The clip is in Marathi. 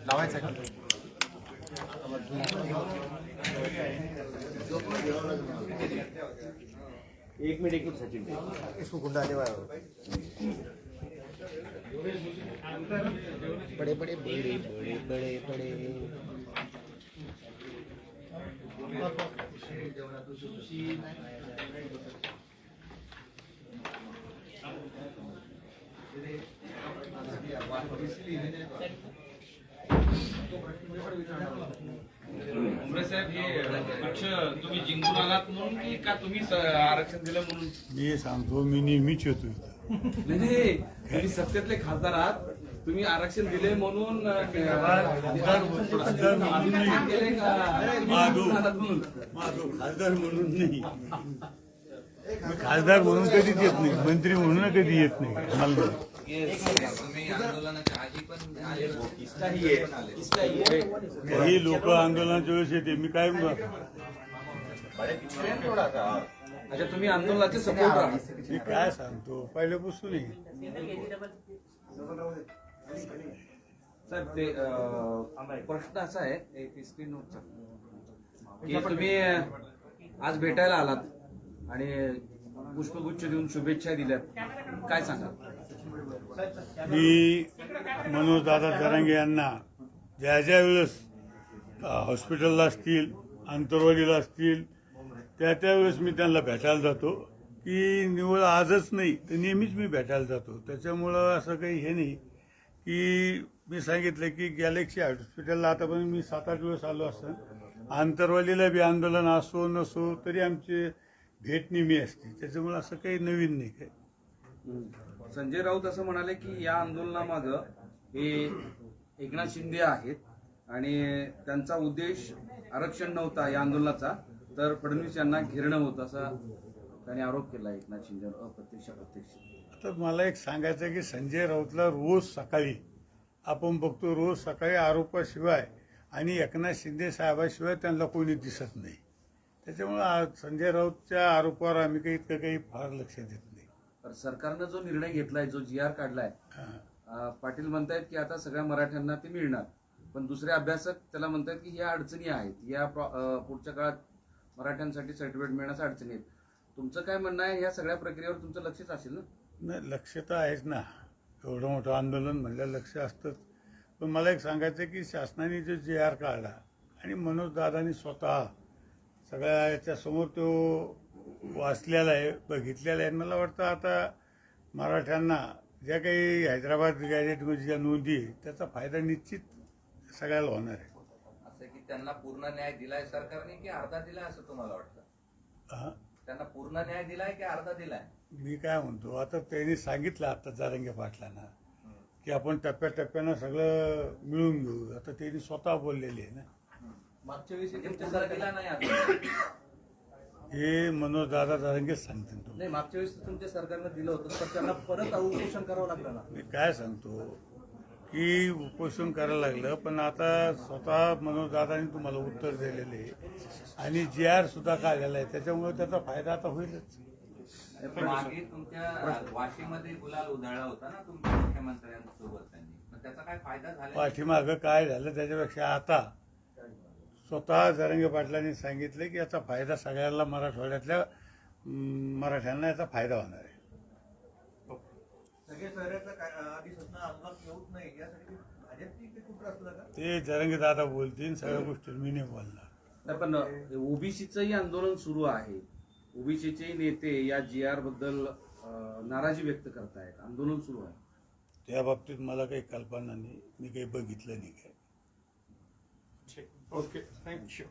लावायचं का एक मिनिट एक मिनिट सचिन इसको गुंडा ने बड़े बड़े बड़े बड़े बड़े बड़े उमरे साहेब हे पक्ष तुम्ही जिंकून आलात म्हणून की का तुम्ही आरक्षण दिलं म्हणून? मी सांगतो मी नेहमीच येतो इथं. नाही नाही. तुम्ही सत्तेतले खासदार आहात. तुम्ही आरक्षण दिले म्हणून खासदार म्हणून नाही. खासदार म्हणून नाही. मी खासदार म्हणून कधीच येत नाही. मंत्री म्हणून कधी येत नाही. काही लोक आंदोलनाच्या वेळेस येते. मी काय म्हणतो अच्छा तुम्ही आंदोलनाचे सपोर्ट आहात मी काय सांगतो पहिल्यापासून आहे. साहेब ते अ, प्रश्न असा आहे एक स्क्रीन नोटचा. की तुम्ही अ, आज भेटायला आलात आणि पुष्पगुच्छ देऊन शुभेच्छा दिल्यात. काय सांगा मी मनोज दादा जरांगे यांना ज्या ज्या वेळेस अ, हॉस्पिटलला असतील आंतरवालीला असतील त्या त्यावेळेस मी त्यांना भेटायला जातो. की निवड आजच नाही तर नेहमीच मी भेटायला जातो. त्याच्यामुळं असं काही हे नाही की मी सांगितलं की गॅलेक्सी हॉस्पिटलला आतापर्यंत मी सात आठ वेळेस आलो असतं आंतरवालीला बी आंदोलन असो नसो तरी आमची भेट नेहमी असते. त्याच्यामुळं असं काही नवीन नाही काय संजय राऊत असं म्हणाले की या आंदोलनामागं हे एकनाथ शिंदे आहेत आणि त्यांचा उद्देश आरक्षण नव्हता या आंदोलनाचा. तर फडणवीस यांना घेरणं होतं असा त्यांनी आरोप केला एकनाथ शिंदे अप्रत्यक्ष प्रत्यक्ष आता मला एक सांगायचं आहे की संजय राऊतला रोज सकाळी आपण बघतो रोज सकाळी आरोपाशिवाय आणि एकनाथ शिंदे साहेबाशिवाय त्यांना कोणी दिसत नाही. त्याच्यामुळं संजय राऊतच्या आरोपावर आम्ही काही इतकं काही फार लक्ष देत नाही. तर सरकारनं जो निर्णय घेतलाय जो जी आर काढलाय हा. अं, पाटील म्हणतायत की आता सगळ्या मराठ्यांना ते मिळणार. पण दुसरे अभ्यासक त्याला म्हणतात की ह्या अडचणी आहेत. या प्र- अं, पुढच्या काळात मराठ्यांसाठी सर्टिफिकेट मिळण्यास अडचणी आहेत. तुमचं काय म्हणणं आहे? या सगळ्या प्रक्रियेवर तुमचं लक्षच असेल ना? नाही लक्ष तर आहेच ना. एवढं मोठं आंदोलन म्हणलं लक्ष असतंच. पण मला एक सांगायचं आहे की शासनाने जो जे आर काढला आणि मनोजदादांनी स्वतः सगळ्या याच्यासमोर तो वाचलेला आहे बघितलेला आहे. मला वाटतं आता मराठ्यांना ज्या काही हैदराबाद गॅजेटमध्ये ज्या नोंदी त्याचा फायदा निश्चित सगळ्याला होणार आहे. असं की त्यांना पूर्ण न्याय दिलाय सरकारने की अर्धा दिलाय असं तुम्हाला वाटतं. त्यांना पूर्ण न्याय दिलाय की अर्धा दिलाय? मी काय म्हणतो आता त्यांनी सांगितलं आता जारंगे पाटलांना की आपण टप्प्याटप्प्यानं सगळं मिळून घेऊ. आता त्यांनी स्वतः बोललेले आहे ना. मागच्या वेळी पूर्ण दिला नाही आता. हे मनोज दादा जारंगेच सांगतील नाही मागच्या वेळेस तुमच्या सरकारनं दिलं होतं तर त्यांना परत उपोषण करावं लागलं ना. मी काय सांगतो की उपोषण करायला लागलं पण आता स्वतः मनोज दादानी तुम्हाला उत्तर दिलेले आहे. आणि जी आर सुद्धा काढलेला आहे त्याच्यामुळे त्याचा फायदा आता होईलच. मागे तुमच्या वाशीमध्ये गुलाल उधळला होता ना तुमच्या मुख्यमंत्र्यांसोबत त्यांनी. मग त्याचा काय फायदा झाला? पाठीमागं काय झालं त्याच्यापेक्षा आता स्वतः जरंगे पाटलांनी सांगितलं की याचा फायदा सगळ्याला मराठवाड्यातल्या अं, मराठ्यांना याचा फायदा होणार आहे सगळे शहरातलं काय आधी सूचना अंमलात येऊच नाही यासाठी भाजपची काही कुठं असलं का ते जरंगे दादा बोलतील सगळ्या गोष्टी मी नाही बोलणार. पण ओबीसीचंही आंदोलन सुरू आहे. ओबीसीचे नेते या जी आरबद्दल नाराजी व्यक्त करतायत. आंदोलन सुरू आहे. त्या बाबतीत मला काही कल्पना नाही. मी काही बघितलं नाही काय. ओके. थँक्यू